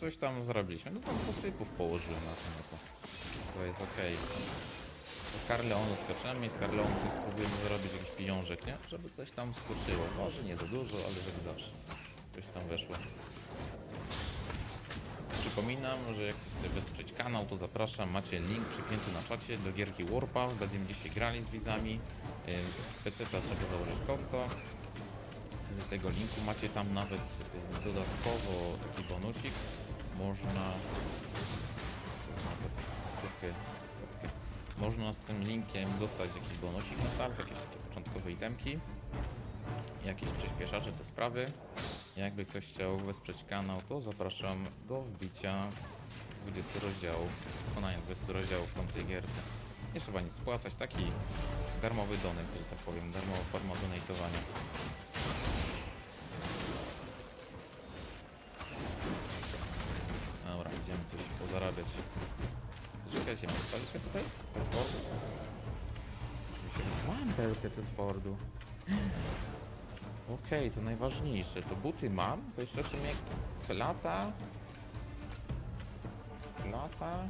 coś tam zrobiliśmy. No tam po typów położyłem na tym, no to, jest okej. Do Carleonu skaczemy i z Carleonu też spróbujemy zarobić jakiś pieniążek, nie? Żeby coś tam skoczyło. Może nie za dużo, ale żeby zawsze coś tam weszło. Przypominam, że jak chcecie wesprzeć kanał, to zapraszam. Macie link przypięty na czacie do gierki Warpath. Będziemy dzisiaj grali z widzami. Ym, Z PC trzeba założyć konto. Z tego linku macie tam nawet dodatkowo taki bonusik. Można nawet trochę. Można z tym linkiem dostać jakiś bonusik na start, jakieś takie początkowe itemki, jakieś przyspieszacze te sprawy. Jakby ktoś chciał wesprzeć kanał, to zapraszam do wbicia 20 rozdziałów, wykonania 20 rozdziałów w tamtej gierce. Nie trzeba nic spłacać, taki darmowy donet, że tak powiem, darmowa forma donatowania. Pozarabiać. Czekajcie, mam stalikę tutaj? Mam belkę Tedfordu. Okej, to najważniejsze. To buty mam, to jeszcze w sumie klata. Klata.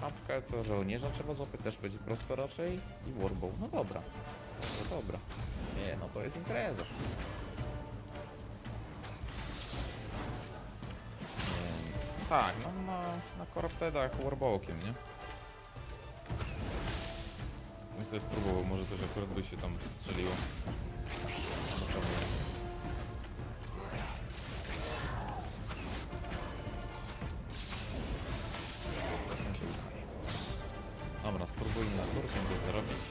Czapkę to żołnierza trzeba złapać, też będzie prosto raczej. I warbow. No dobra. No dobra. Nie, no to jest impreza. Tak, no na, na korpedach warbowkiem, nie? Bym sobie spróbował, może coś akurat by się tam strzeliło. Się. Dobra, spróbujmy na górkę go zrobić.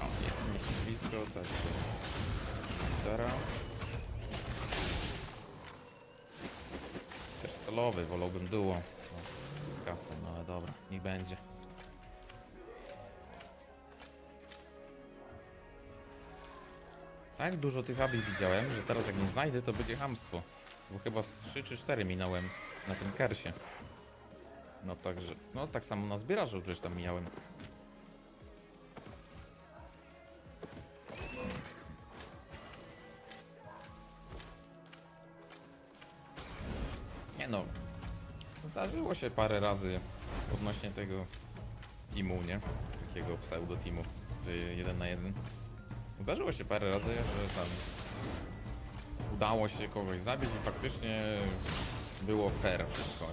O, jest mieści blisko, także... Teraz. Też solowy, wolałbym duo. O, kasę, no ale dobra, niech będzie. Tak dużo tych abi widziałem, że teraz jak nie znajdę, to będzie hamstwo. Bo chyba z 3 czy 4 minąłem na tym kersie. No także, no tak samo na zbierażu przecież tam mijałem. No, zdarzyło się parę razy odnośnie tego teamu, nie? Takiego pseudo teamu, jeden na jeden. Zdarzyło się parę razy, że tam udało się kogoś zabić i faktycznie było fair wszystko.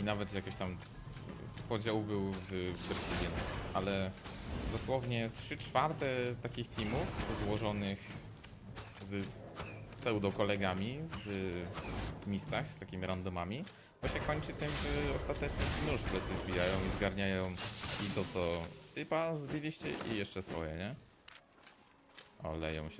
I nawet jakiś tam podział był w jednej. Ale dosłownie 3 czwarte takich teamów złożonych z pseudo kolegami w mistach z takimi randomami, to się kończy tym, że ostatecznie nóż plecy wbijają i zgarniają i to co z typa zbiliście i jeszcze swoje, nie? Oleją się